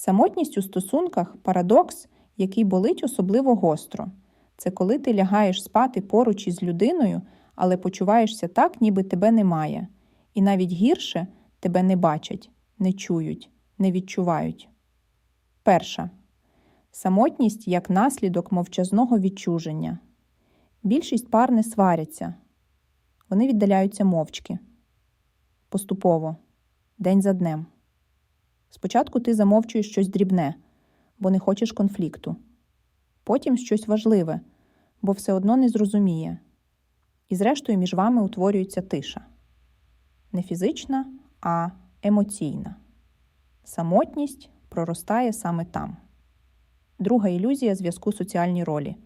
Самотність у стосунках парадокс, який болить особливо гостро. Це коли ти лягаєш спати поруч із людиною, але почуваєшся так, ніби тебе немає. І навіть гірше тебе не бачать, не чують, не відчувають. Перша. Самотність як наслідок мовчазного відчуження. Більшість пар не сваряться. Вони віддаляються мовчки. Поступово, день за днем. Спочатку ти замовчуєш щось дрібне, бо не хочеш конфлікту. Потім щось важливе, бо все одно не зрозуміє. І зрештою між вами утворюється тиша. Не фізична, а емоційна. Самотність проростає саме там. Друга ілюзія зв'язку соціальні ролі.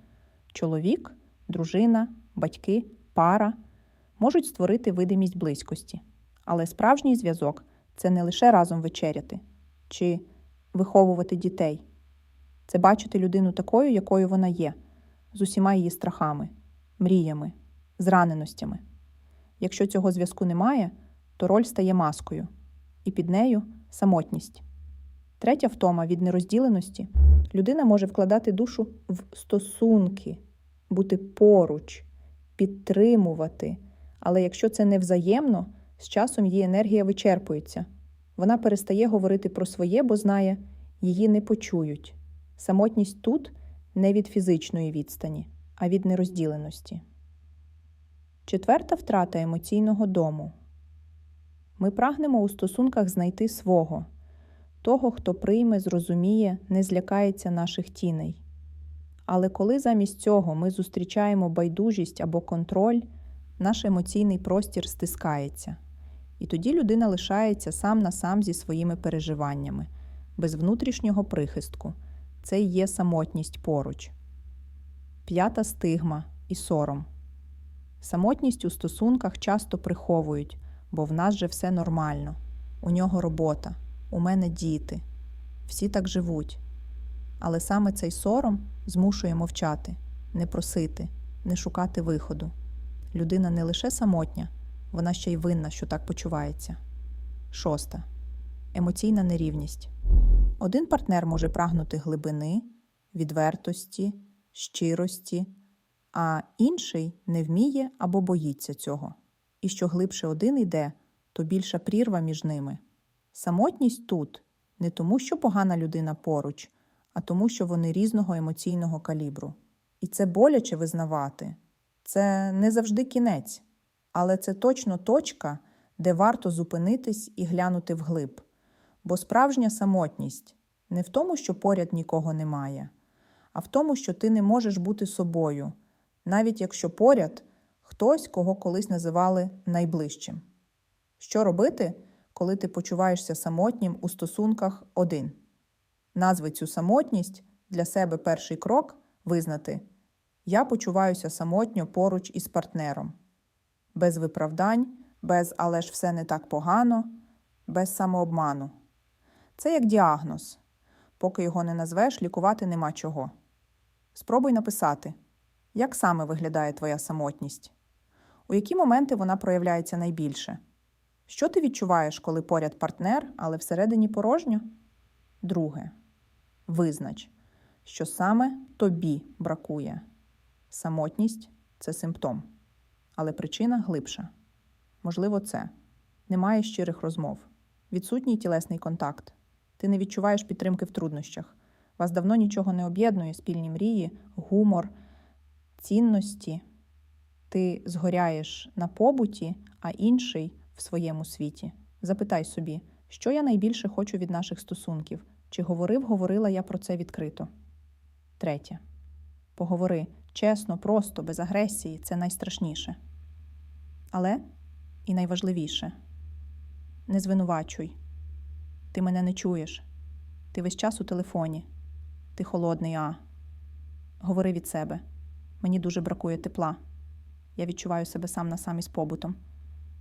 Чоловік, дружина, батьки, пара можуть створити видимість близькості. Але справжній зв'язок це не лише разом вечеряти чи виховувати дітей. Це бачити людину такою, якою вона є, з усіма її страхами, мріями, зраненостями. Якщо цього зв'язку немає, то роль стає маскою, і під нею самотність. Третя втома від нерозділеності людина може вкладати душу в стосунки, бути поруч, підтримувати. Але якщо це не взаємно, з часом її енергія вичерпується. Вона перестає говорити про своє, бо знає, її не почують. Самотність тут не від фізичної відстані, а від нерозділеності. Четверта втрата емоційного дому. Ми прагнемо у стосунках знайти свого, того, хто прийме, зрозуміє, не злякається наших тіней. Але коли замість цього ми зустрічаємо байдужість або контроль, наш емоційний простір стискається. І тоді людина лишається сам на сам зі своїми переживаннями, без внутрішнього прихистку. Це й є самотність поруч. П'ята стигма і сором. Самотність у стосунках часто приховують, бо в нас же все нормально. У нього робота, у мене діти. Всі так живуть. Але саме цей сором змушує мовчати, не просити, не шукати виходу. Людина не лише самотня, вона ще й винна, що так почувається. Шоста. Емоційна нерівність. Один партнер може прагнути глибини, відвертості, щирості, а інший не вміє або боїться цього. І що глибше один йде, то більша прірва між ними. Самотність тут не тому, що погана людина поруч, а тому, що вони різного емоційного калібру. І це боляче визнавати. Це не завжди кінець, але це точно точка, де варто зупинитись і глянути вглиб. Бо справжня самотність не в тому, що поряд нікого немає, а в тому, що ти не можеш бути собою, навіть якщо поряд хтось, кого колись називали найближчим. Що робити, коли ти почуваєшся самотнім у стосунках один? Назви цю самотність для себе перший крок визнати Я почуваюся самотньо поруч із партнером, без виправдань, без але ж все не так погано, без самообману. Це як діагноз. Поки його не назвеш, лікувати нема чого. Спробуй написати, як саме виглядає твоя самотність, у які моменти вона проявляється найбільше. Що ти відчуваєш, коли поряд партнер, але всередині порожньо? Друге. Визнач, що саме тобі бракує. Самотність це симптом, але причина глибша. Можливо, це немає щирих розмов, відсутній тілесний контакт. Ти не відчуваєш підтримки в труднощах. Вас давно нічого не об'єднує, спільні мрії, гумор, цінності. Ти згоряєш на побуті, а інший в своєму світі. Запитай собі, що я найбільше хочу від наших стосунків, чи говорив, говорила я про це відкрито. Третє. Поговори чесно, просто, без агресії це найстрашніше. Але і найважливіше не звинувачуй. Ти мене не чуєш. Ти весь час у телефоні. Ти холодний, а. Говори від себе. Мені дуже бракує тепла. Я відчуваю себе сам на сам із побутом.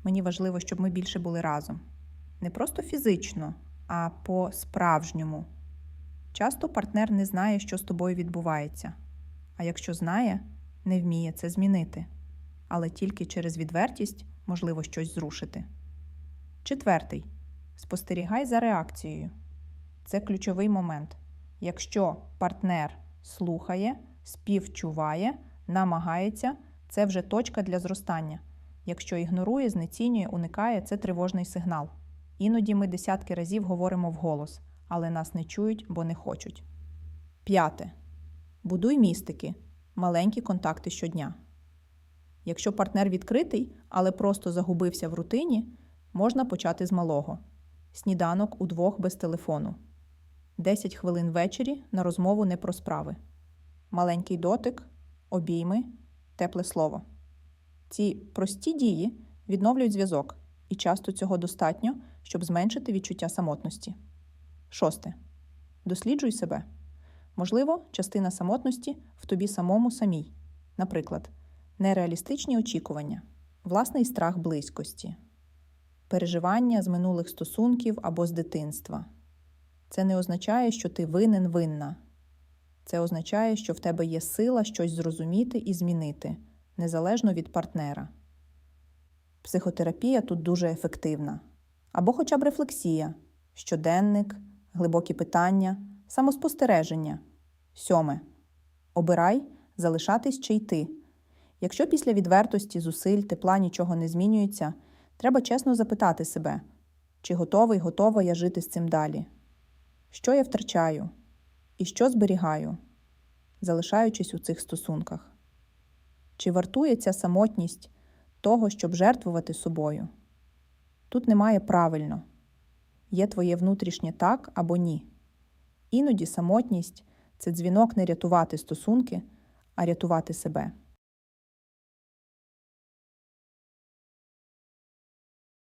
Мені важливо, щоб ми більше були разом. Не просто фізично, а по-справжньому. Часто партнер не знає, що з тобою відбувається, а якщо знає, не вміє це змінити. Але тільки через відвертість можливо щось зрушити. Четвертий. Спостерігай за реакцією. це ключовий момент. Якщо партнер слухає, співчуває, намагається, це вже точка для зростання. Якщо ігнорує, знецінює, уникає, це тривожний сигнал. Іноді ми десятки разів говоримо вголос, але нас не чують, бо не хочуть. П'яте. Будуй містики, маленькі контакти щодня. Якщо партнер відкритий, але просто загубився в рутині, можна почати з малого. Сніданок удвох без телефону. 10 хвилин ввечері на розмову не про справи. Маленький дотик, обійми, тепле слово. Ці прості дії відновлюють зв'язок, і часто цього достатньо, щоб зменшити відчуття самотності. Шосте. Досліджуй себе. Можливо, частина самотності в тобі самому самій. Наприклад, нереалістичні очікування, власний страх близькості, переживання з минулих стосунків або з дитинства. Це не означає, що ти винен винна. Це означає, що в тебе є сила щось зрозуміти і змінити, незалежно від партнера. Психотерапія тут дуже ефективна. Або хоча б рефлексія, щоденник, глибокі питання, самоспостереження. Сьоме. Обирай залишатись чи йти. Якщо після відвертості, зусиль, тепла нічого не змінюється, треба чесно запитати себе, чи готовий, готова я жити з цим далі. Що я втрачаю і що зберігаю, залишаючись у цих стосунках? Чи вартує ця самотність того, щоб жертвувати собою? Тут немає правильно, є твоє внутрішнє так або ні. Іноді самотність це дзвінок не рятувати стосунки, а рятувати себе.